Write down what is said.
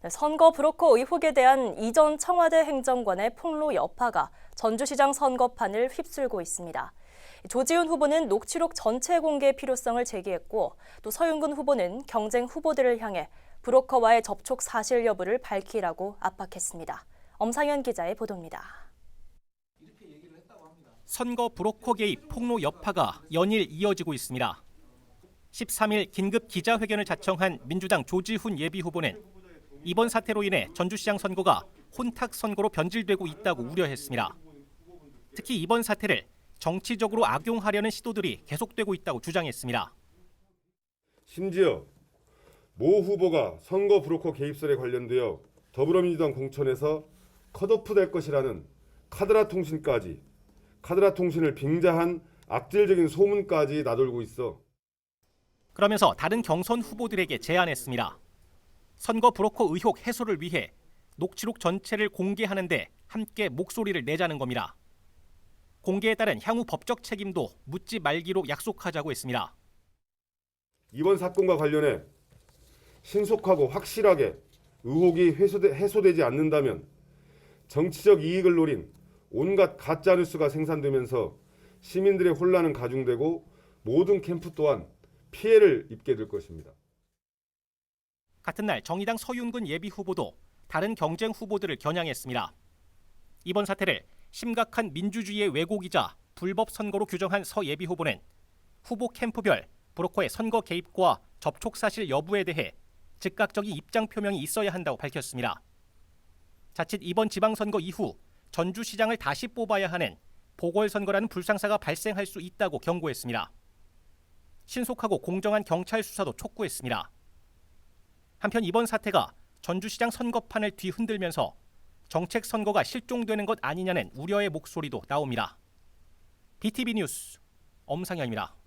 네, 선거 브로커 의혹에 대한 이전 청와대 행정관의 폭로 여파가 전주시장 선거판을 휩쓸고 있습니다. 조지훈 후보는 녹취록 전체 공개 필요성을 제기했고 또 서윤근 후보는 경쟁 후보들을 향해 브로커와의 접촉 사실 여부를 밝히라고 압박했습니다. 엄상현 기자의 보도입니다. 선거 브로커 개입 폭로 여파가 연일 이어지고 있습니다. 13일 긴급 기자회견을 자청한 민주당 조지훈 예비 후보는 이번 사태로 인해 전주시장 선거가 혼탁 선거로 변질되고 있다고 우려했습니다. 특히 이번 사태를 정치적으로 악용하려는 시도들이 계속되고 있다고 주장했습니다. 심지어 모 후보가 선거 브로커 개입설에 관련되어 더불어민주당 공천에서 컷오프 될 것이라는 카드라 통신까지 카드라 통신을 빙자한 악질적인 소문까지 나돌고 있어 그러면서 다른 경선 후보들에게 제안했습니다. 선거 브로커 의혹 해소를 위해 녹취록 전체를 공개하는데 함께 목소리를 내자는 겁니다. 공개에 따른 향후 법적 책임도 묻지 말기로 약속하자고 했습니다. 이번 사건과 관련해 신속하고 확실하게 의혹이 해소되, 해소되지 않는다면 정치적 이익을 노린 온갖 가짜 뉴스가 생산되면서 시민들의 혼란은 가중되고 모든 캠프 또한 피해를 입게 될 것입니다. 같은 날 정의당 서윤근 예비 후보도 다른 경쟁 후보들을 겨냥했습니다. 이번 사태를 심각한 민주주의의 왜곡이자 불법 선거로 규정한 서 예비 후보는 후보 캠프별 브로커의 선거 개입과 접촉 사실 여부에 대해 즉각적인 입장 표명이 있어야 한다고 밝혔습니다. 자칫 이번 지방선거 이후 전주시장을 다시 뽑아야 하는 보궐선거라는 불상사가 발생할 수 있다고 경고했습니다. 신속하고 공정한 경찰 수사도 촉구했습니다. 한편 이번 사태가 전주시장 선거판을 뒤흔들면서 정책 선거가 실종되는 것 아니냐는 우려의 목소리도 나옵니다. BTV 뉴스 엄상현입니다.